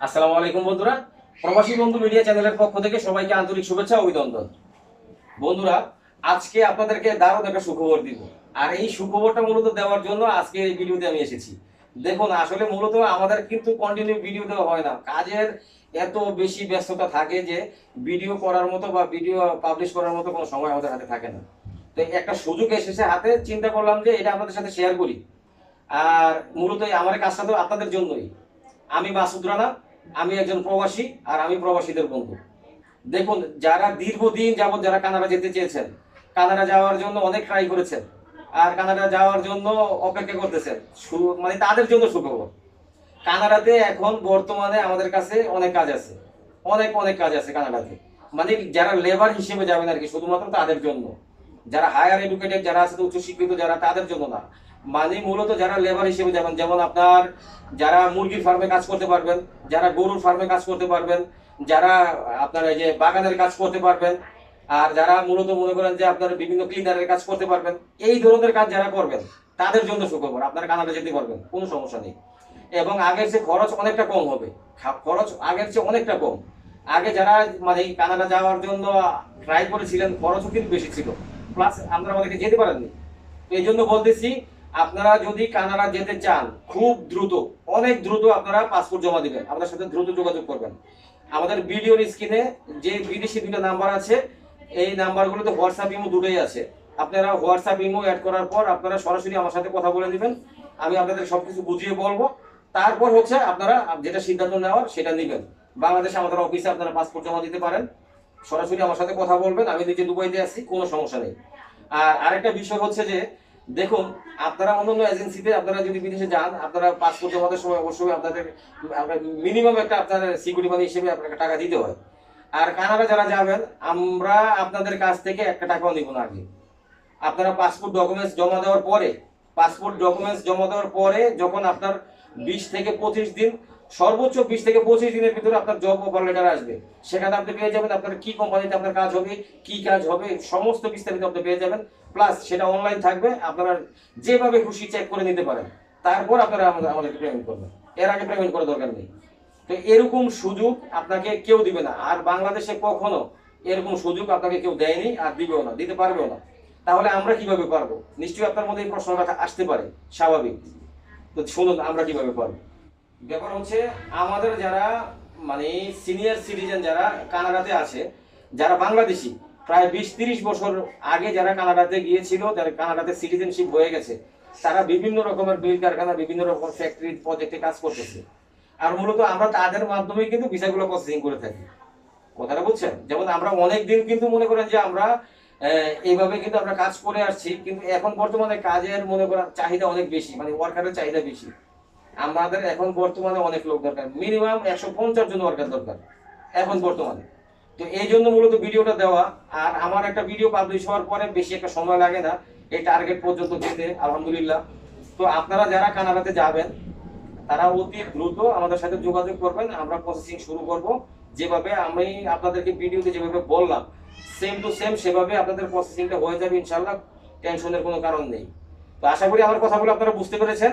আসসালামু আলাইকুম বন্ধুরা। প্রবাসী বন্ধু মিডিয়া চ্যানেলের পক্ষ থেকে সবাইকে আন্তরিক শুভেচ্ছা অভিনন্দন। বন্ধুরা, আজকে আপনাদেরকে দারুণ একটা সুখবর দিব। আর এই সুখবরটা মূলত দেওয়ার জন্য আজকে এই ভিডিওতে আমি এসেছি। দেখুন, আসলে মূলত আমাদের কিন্তু কন্টিনিউ ভিডিও দেওয়া হয় না। কাজের এত বেশি ব্যস্ততা থাকে যে ভিডিও করার মতো বা ভিডিও পাবলিশ করার মতো কোনো সময় আমাদের হাতে থাকে না। তো একটা সুযোগ এসেছে হাতে, চিন্তা করলাম যে এটা আপনাদের সাথে শেয়ার করি। আর মূলত আমার কাজটা তো আপনাদের জন্যই। আমি মাসুদ রানা আমি একজন প্রবাসী আর আমি প্রবাসীদের বন্ধু। দেখুন, যারা দীর্ঘদিন যাবত যারা কানাডা যেতে চেয়েছেন, কানাডা যাওয়ার জন্য অনেক ট্রাই করেছেন আর কানাডা যাওয়ার জন্য অপেক্ষা করতেছেন মানে তাদের জন্য সুখবর। কানাডাতে এখন বর্তমানে আমাদের কাছে অনেক কাজ আছে, অনেক অনেক কাজ আছে কানাডাতে। মানে যারা লেবার হিসেবে যাবেন আর কি, শুধুমাত্র তাদের জন্য। যারা হায়ার এডুকেটেড যারা আছে উচ্চশিক্ষিত, যারা তাদের জন্য না। মানে মূলত যারা লেবার হিসেবে যাবেন যেমন আপনার যারা মুরগির ফার্মে কাজ করতে পারবেন, যারা গরুর ফার্মে কাজ করতে পারবেন, যারা আপনার এই যে বাগানের কাজ করতে পারবেন, আর যারা মূলত মনে করেন যে আপনার বিভিন্ন ক্লিনারের কাজ করতে পারবেন, এই ধরনের কাজ যারা করবেন, তাদের জন্য সুখবর, আপনারা কানাডা যেতে পারবেন, কোনো সমস্যা নেই। এবং আগের চেয়ে খরচ অনেকটা কম হবে খরচ আগের চেয়ে অনেকটা কম। আগে যারা মানে কানাডা যাওয়ার জন্য ট্রাই করেছিলেন, খরচও কিন্তু বেশি ছিল। প্লাস আপনারা অনেকে যেতে পারেননি। তো এই জন্য বলতেছি আপনারা যদি কানাডা যেতে চান, খুব দ্রুত, অনেক দ্রুত আপনারা পাসপোর্ট জমা দিবেন। আপনার সাথে দ্রুত যোগাযোগ করবেন। আমাদের ভিডিওর স্ক্রিনে যে বিদেশি দুটো নাম্বার আছে, এই নাম্বারগুলোতে হোয়াটসঅ্যাপ ইমো দুটোই আছে। আপনারা হোয়াটসঅ্যাপ ইমো অ্যাড করার পর আপনারা সরাসরি আমার সাথে কথা বলে দিবেন আমি আপনাদের সবকিছু বুঝিয়ে বলব। তারপর হচ্ছে আপনারা যেটা সিদ্ধান্ত নেওয়ার, সেটা নেবেন। বাংলাদেশে আমাদের অফিসে আপনারা পাসপোর্ট জমা দিতে পারেন। সরাসরি আমার সাথে কথা বলবেন। আমি নিজে দুবাইতে আছি, কোনো সমস্যা নেই। আর আরেকটা বিষয় হচ্ছে যে দেখুন, আপনারা অন্যান্য এজেন্সিতে আপনারা যদি বিদেশে যান, আপনারা পাসপোর্ট জমাতে সময় অবশ্যই আপনাদের মিনিমাম একটা আপনার সিকিউরিটি মানি হিসেবে আপনাকে টাকা দিতে হয়। আর কানাডা যারা যাবেন, আমরা আপনাদের কাছ থেকে একটা টাকাও নিব না আগে। আপনারা পাসপোর্ট ডকুমেন্টস জমা দেওয়ার পরে পাসপোর্ট ডকুমেন্টস জমা দেওয়ার পরে যখন আপনার বিশ থেকে পঁচিশ দিন সর্বোচ্চ বিশ থেকে পঁচিশ দিনের ভিতরে আপনার জব অফার লেটার আসবে। সেখানে আপনি পেয়ে যাবেন আপনার কি কোম্পানিতে আপনার কাজ হবে, কি কাজ হবে, সমস্ত বিস্তারিত আপনি পেয়ে যাবেন। প্লাস সেটা অনলাইন থাকবে, আপনারা যেভাবে খুশি চেক করে নিতে পারেন। তারপর আপনারা আমাদের, আমাদেরকে পেমেন্ট করবেন। এর আগে পেমেন্ট করার দরকার নেই। তো এরকম সুযোগ আপনাকে কেউ দিবে না। আর বাংলাদেশে কখনো এরকম সুযোগ আপনাকে কেউ দেয়নি আর দিবেও না, দিতে পারবেও না। তাহলে আমরা কীভাবে পারব? নিশ্চয়ই আপনার মধ্যে এই প্রশ্নটা আসতে পারে, স্বাভাবিক। তো শুনুন, আমরা কীভাবে পারব? ব্যাপার হচ্ছে আমাদের যারা মানে সিনিয়র সিটিজেন যারা কানাডাতে আছে, যারা বাংলাদেশি, প্রায় বিশ তিরিশ বছর আগে যারা কানাডাতে গিয়েছিল যারা কানাডাতে সিটিজেনশিপ হয়ে গেছে। তারা বিভিন্ন রকমের বিল কারখানা, বিভিন্ন রকম ফ্যাক্টরি প্রজেক্টে কাজ করতেছে। আর মূলত আমরা তাদের মাধ্যমে কিন্তু ভিসাগুলো প্রসেসিং করে থাকি। কথাটা বুঝছেন? যেমন আমরা অনেক দিন কিন্তু মনে করেন যে আমরা এইভাবে কিন্তু আমরা কাজ করে আসছি, কিন্তু এখন বর্তমানে কাজের মনে করেন চাহিদা অনেক বেশি মানে ওয়ার্কারের চাহিদা বেশি। আমাদের এখন বর্তমানে অনেক লোক দরকার। মিনিমাম একশো পঞ্চাশ জন ওয়ার্কার দরকার, এখন বর্তমানে। তো এই জন্য মূলত ভিডিওটা দেওয়া, আর আমার একটা ভিডিও পাবলিশ হওয়ার পরে বেশি একটা সময় লাগে না, এই টার্গেট পর্যন্ত যেতে আলহামদুলিল্লাহ। তো আপনারা যারা কানাডাতে যাবেন, তারা অতি দ্রুত আমাদের সাথে যোগাযোগ করবেন, আমরা প্রসেসিং শুরু করব। যেভাবে আমি আপনাদেরকে ভিডিওতে যেভাবে বললাম সেম টু সেম সেভাবে আপনাদের প্রসেসিংটা হয়ে যাবে ইনশাল্লাহ টেনশনের কোনো কারণ নেই। তো আশা করি আমার কথাগুলো আপনারা বুঝতে পেরেছেন।